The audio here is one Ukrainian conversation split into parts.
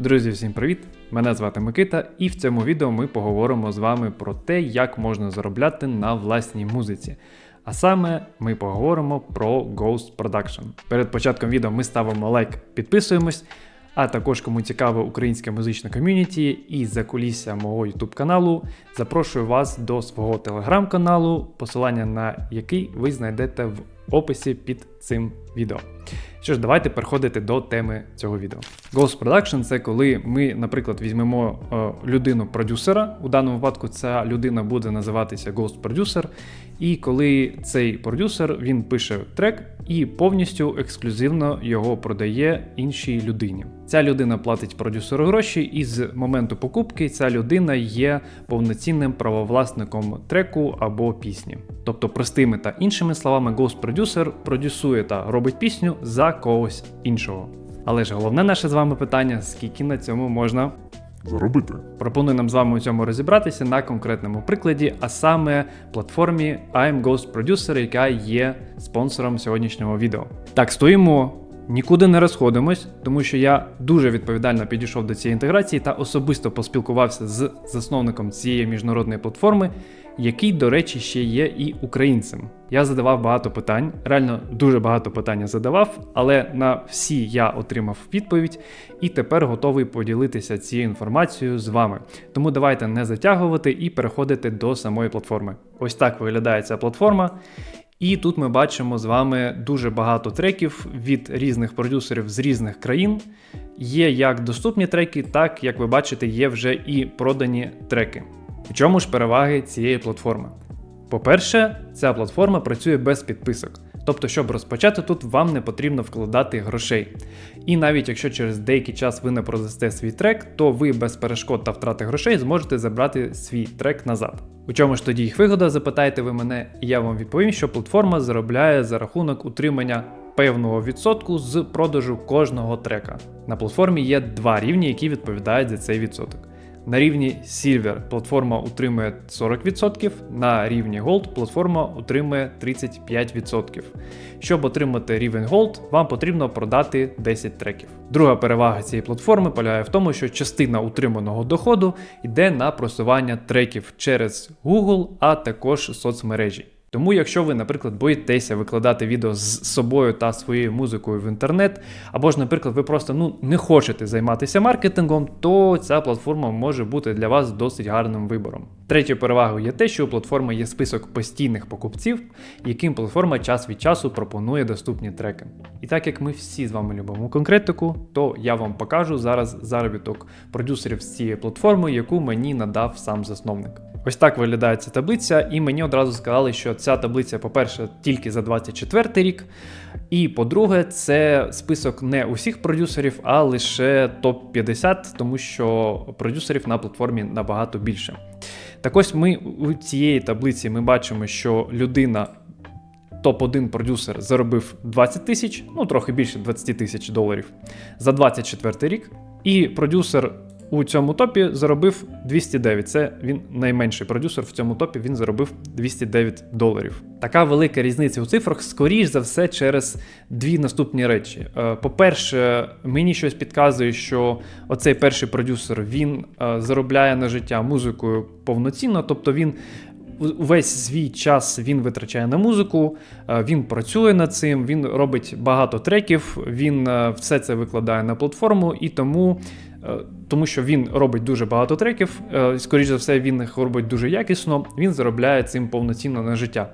Друзі, всім привіт! Мене звати Микита, і в цьому відео ми поговоримо з вами про те, як можна заробляти на власній музиці. А саме ми поговоримо про Ghost Production. Перед початком відео ми ставимо лайк, підписуємось. А також, кому цікаве українське музичне ком'юніті і закулісся мого YouTube каналу, запрошую вас до свого телеграм-каналу, посилання на який ви знайдете в описі під цим відео. Що ж, давайте переходити до теми цього відео. Ghost Production це коли ми, наприклад, візьмемо е, людину-продюсера. У даному випадку ця людина буде називатися Ghost Producer. І коли цей продюсер він пише трек і повністю ексклюзивно його продає іншій людині. Ця людина платить продюсеру гроші, і з моменту покупки ця людина є повноцінним правовласником треку або пісні. Тобто, простими та іншими словами, Ghost Producer продюсує та робить пісню за когось іншого. Але ж головне наше з вами питання: скільки на цьому можна заробити. Пропоную нам з вами у цьому розібратися на конкретному прикладі, а саме платформі I'm Ghost Producer, яка є спонсором сьогоднішнього відео. Так, стоїмо. Нікуди не розходимось, тому що я дуже відповідально підійшов до цієї інтеграції та особисто поспілкувався з засновником цієї міжнародної платформи, який, до речі, ще є і українцем. Я задавав багато питань, реально дуже багато питань задавав, але на всі я отримав відповідь і тепер готовий поділитися цією інформацією з вами. Тому давайте не затягувати і переходити до самої платформи. Ось так виглядає ця платформа. І тут ми бачимо з вами дуже багато треків від різних продюсерів з різних країн. Є як доступні треки, так як ви бачите, є вже і продані треки. В чому ж переваги цієї платформи? По-перше, ця платформа працює без підписок. Тобто, щоб розпочати тут, вам не потрібно вкладати грошей. І навіть якщо через деякий час ви не продасте свій трек, то ви без перешкод та втрати грошей зможете забрати свій трек назад. У чому ж тоді їх вигода, запитаєте ви мене, і я вам відповім, що платформа заробляє за рахунок утримання певного відсотку з продажу кожного трека. На платформі є два рівні, які відповідають за цей відсоток. На рівні Silver платформа утримує 40%, на рівні Gold платформа утримує 35%. Щоб отримати рівень Gold, вам потрібно продати 10 треків. Друга перевага цієї платформи полягає в тому, що частина утриманого доходу йде на просування треків через Google, а також соцмережі. Тому, якщо ви, наприклад, боїтеся викладати відео з собою та своєю музикою в інтернет, або ж, наприклад, ви просто ну не хочете займатися маркетингом, то ця платформа може бути для вас досить гарним вибором. Третьою перевагою є те, що у платформи є список постійних покупців, яким платформа час від часу пропонує доступні треки. І так як ми всі з вами любимо конкретику, то я вам покажу зараз заробіток продюсерів з цієї платформи, яку мені надав сам засновник. Ось так виглядає ця таблиця, і мені одразу сказали, що ця таблиця, по-перше, тільки за 24 рік. І по-друге, це список не усіх продюсерів, а лише топ-50, тому що продюсерів на платформі набагато більше. Так ось ми у цієї таблиці ми бачимо, що людина. Топ-1 продюсер заробив 20 тисяч, ну трохи більше 20 тисяч доларів за 24 рік. І продюсер у цьому топі заробив 209. Це він найменший продюсер в цьому топі. Він заробив 209 доларів. Така велика різниця у цифрах, скоріш за все, через дві наступні речі. Е, по-перше, мені щось підказує, що оцей перший продюсер він е, заробляє на життя музикою повноцінно, тобто він. Увесь свій час він витрачає на музику, е, він працює над цим, він робить багато треків, він все це викладає на платформу, і тому Е, тому що він робить дуже багато треків, е, скоріш за все, він їх робить дуже якісно, він заробляє цим повноцінно на життя.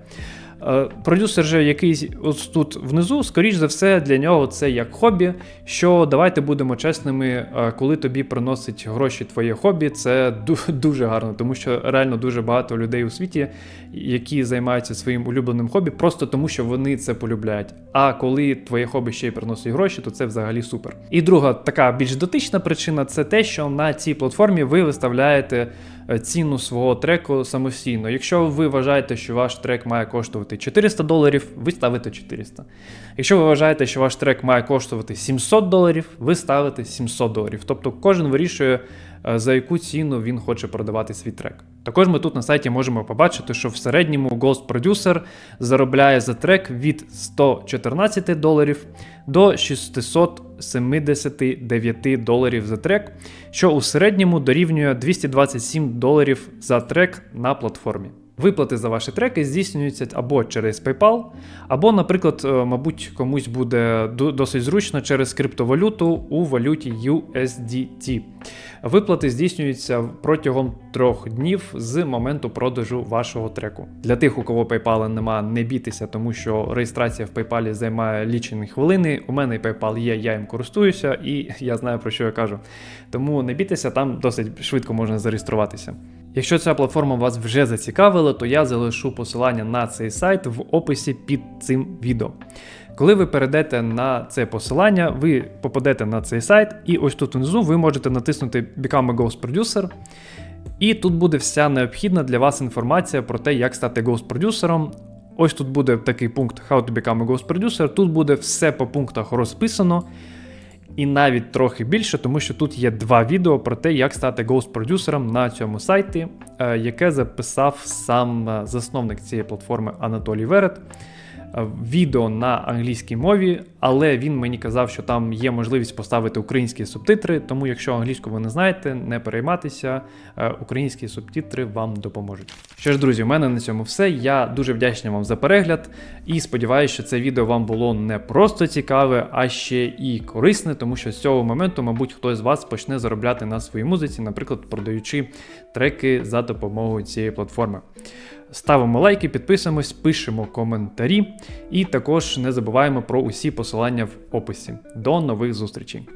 Е, продюсер же якийсь ось тут внизу, скоріш за все, для нього це як хобі. Що давайте будемо чесними, е, коли тобі приносить гроші твоє хобі, це дуже гарно, тому що реально дуже багато людей у світі, які займаються своїм улюбленим хобі, просто тому що вони це полюбляють. А коли твоє хобі ще й приносить гроші, то це взагалі супер. І друга така більш дотична причина це те, що на цій платформі ви виставляєте. Е, ціну свого треку самостійно. Якщо ви вважаєте, що ваш трек має коштувати 400 доларів, ви ставите 400. Якщо ви вважаєте, що ваш трек має коштувати 700 доларів, ви ставите 700 доларів. Тобто кожен вирішує, за яку ціну він хоче продавати свій трек. Також ми тут на сайті можемо побачити, що в середньому Ghost Producer заробляє за трек від 114 доларів до 679 доларів за трек, що у середньому дорівнює 227 доларів за трек на платформі. Виплати за ваші треки здійснюються або через PayPal, або, наприклад, е, мабуть, комусь буде досить зручно через криптовалюту у валюті USDT. Виплати здійснюються протягом трьох днів з моменту продажу вашого треку. Для тих, у кого PayPal нема, не бійтеся, тому що реєстрація в PayPal займає лічені хвилини. У мене PayPal є, я їм користуюся, і я знаю про що я кажу. Тому не бійтеся, там досить швидко можна зареєструватися. Якщо ця платформа вас вже зацікавила, то я залишу посилання на цей сайт в описі під цим відео. Коли ви перейдете на це посилання, ви попадете на цей сайт, і ось тут внизу ви можете натиснути Become a Ghost Producer. І тут буде вся необхідна для вас інформація про те, як стати Ghost продюсером. Ось тут буде такий пункт How to become a Ghost Producer. Тут буде все по пунктах розписано. І навіть трохи більше, тому що тут є два відео про те, як стати гост-продюсером на цьому сайті, е, яке записав сам е, засновник цієї платформи Анатолій Верет. Е, Відео на англійській мові, але він мені казав, що там є можливість поставити українські субтитри. Тому, якщо англійську ви не знаєте, не перейматися, е, українські субтитри вам допоможуть. Що ж, друзі, у мене на цьому все. Я дуже вдячний вам за перегляд і сподіваюся, що це відео вам було не просто цікаве, а ще і корисне, тому що з цього моменту, мабуть, хтось з вас почне заробляти на своїй музиці, наприклад, продаючи треки за допомогою цієї платформи. Ставимо лайки, підписуємось, пишемо коментарі і також не забуваємо про усі посилання в описі. До нових зустрічей!